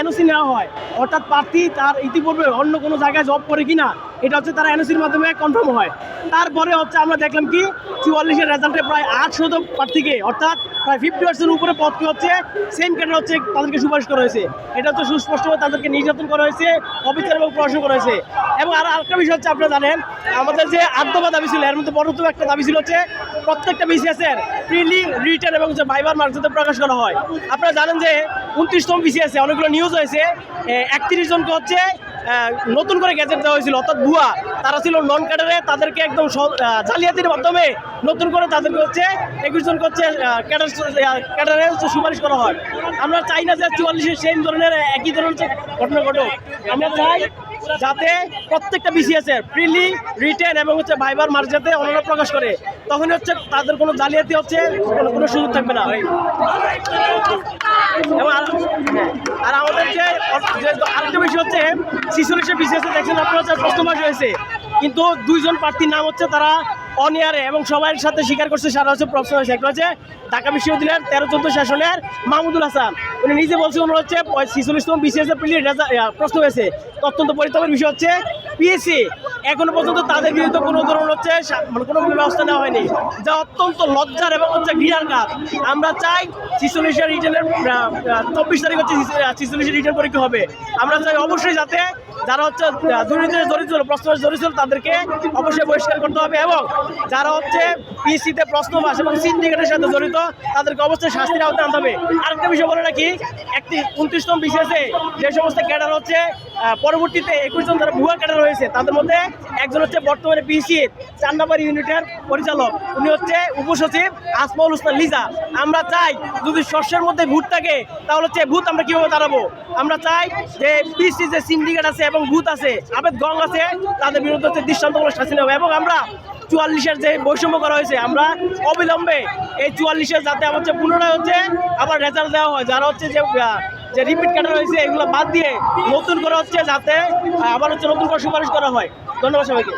NOC নেওয়া হয়। অর্থাৎ প্রার্থী তার ইতিপূর্বে অন্য কোনো জায়গায় জব করে কিনা এটা হচ্ছে তারা এনওসির মাধ্যমে কনফার্ম হয়। তারপরে হচ্ছে আমরা দেখলাম কি, চুয়াল্লিশের রেজাল্টে প্রায় আটশো প্রার্থীকে, অর্থাৎ প্রায় ফিফটি পার্সেন্ট উপরে পদকে হচ্ছে সেম ক্যাডার হচ্ছে তাদেরকে সুপারিশ করা হয়েছে। এটা হচ্ছে সুস্পষ্টভাবে তাদেরকে নির্যাতন করা হয়েছে, অবিচার এবং প্রশ্ন করা হয়েছে। এবং আর আরেকটা বিষয় হচ্ছে আপনারা জানেন, আমাদের যে আদ্যবা দাবি ছিল, এর মধ্যে বড়তম একটা দাবি ছিল হচ্ছে প্রত্যেকটা বিসিএসের প্রিলি রিটার্ন এবং যে ভাইবার মার্কসতে প্রকাশ করা হয়। আপনারা জানেন যে উনত্রিশতম বিসিএসে অনেকগুলো নিউজ হয়েছে একত্রিশ জনকে হচ্ছে নতুন করে গ্যাজেট দেওয়া হয়েছিল, অর্থাৎ ভুয়া। তারা ছিল নন ক্যাডারে তাদেরকে একদম জালিয়াতির মাধ্যমে নতুন করে তাদেরকে হচ্ছে একুশ জন হচ্ছে ক্যাডার ক্যাডারে হচ্ছে সুপারিশ করা হয়। আমরা চাই না যে চুয়াল্লিশের সেম ধরনের, একই ধরনের ঘটনা ঘটুক। আমরা চাই যাতে প্রত্যেকটা বিসিএস এর প্রিলি রিটেন এবং হচ্ছে ভাইবার মার্ক যাতে প্রকাশ করে। তখন হচ্ছে তাদের কোনো জালিয়াতি হচ্ছে কোনো সুযোগ থাকবে না। এবং আর হ্যাঁ, আমাদের যে আরেকটা বিষয় হচ্ছে শিশুলিশের বিসিএসে দেখছেন আপনারা হয়েছে। কিন্তু দুইজন প্রার্থীর নাম হচ্ছে তারা অনিয়ারে এবং সবার সাথে স্বীকার করছে সারা হচ্ছে প্রশ্ন হয়েছে একটা হচ্ছে ঢাকা বিশ্ববিদ্যালয়ের তেরো চোদ্দ শাসনের মাহমুদুল হাসান। উনি নিজে বলছে উনি হচ্ছে শিশুলিশতম বিসিএস এর প্রিলি প্রশ্ন হয়েছে। অত্যন্ত পরিতাপের বিষয় হচ্ছে পিএসসি এখনও পর্যন্ত তাদের বিরুদ্ধে কোনো ধরনের হচ্ছে মানে কোনো ব্যবস্থা নেওয়া হয়নি। যা অত্যন্ত লজ্জার এবং হচ্ছে ঘৃণার কাজ। আমরা চাই শিশুলিশের রিটার্নের চব্বিশ তারিখ হচ্ছে শিশুলিশের রিটার্ন পরীক্ষা হবে। আমরা চাই অবশ্যই যাতে যারা হচ্ছে আহ, দুর্নীতিতে জড়িত ছিল প্রশ্ন জড়িত ছিল তাদেরকে অবশ্যই বহিষ্কার করতে হবে এবং যারা হচ্ছে পিসিতে প্রশ্ন বাস এবং সিন্ডিকেটের সাথে জড়িত তাদেরকে অবশ্যই শাস্তির আওতায় আনতে হবে। আরেকটা বিষয় বলে রাখি একটি উনত্রিশতম বিশেষে যে সমস্ত ক্যাডার হচ্ছে পরবর্তীতে একুশ জন যারা ভুয়া ক্যাডার রয়েছে। তাদের মধ্যে একজন হচ্ছে বর্তমানে পিসি চার নম্বর ইউনিটের পরিচালক। উনি হচ্ছে উপসচিব আসমাউল হোসেন লিজা। আমরা চাই যদি শস্যের মধ্যে ভূত থাকে, তাহলে হচ্ছে ভূত আমরা কীভাবে দাঁড়াবো আমরা চাই যে পিসি যে সিন্ডিকেট আছে এবং ভূত আছে, আবেদ গং আছে, তাদের বিরুদ্ধে হচ্ছে দৃষ্টান্তমূলক শাস্তি নেবে এবং আমরা চুয়াল্লিশের যে বৈষম্য করা হয়েছে, আমরা অবিলম্বে এই চুয়াল্লিশের যাতে আবার হচ্ছে পুনরায় হচ্ছে আবার রেজাল্ট দেওয়া হয়। যারা হচ্ছে যে যে রিপিট কাটা রয়েছে এগুলো বাদ দিয়ে নতুন করে হচ্ছে যাতে আবার হচ্ছে নতুন করে সুপারিশ করা হয়। ধন্যবাদ সবাইকে।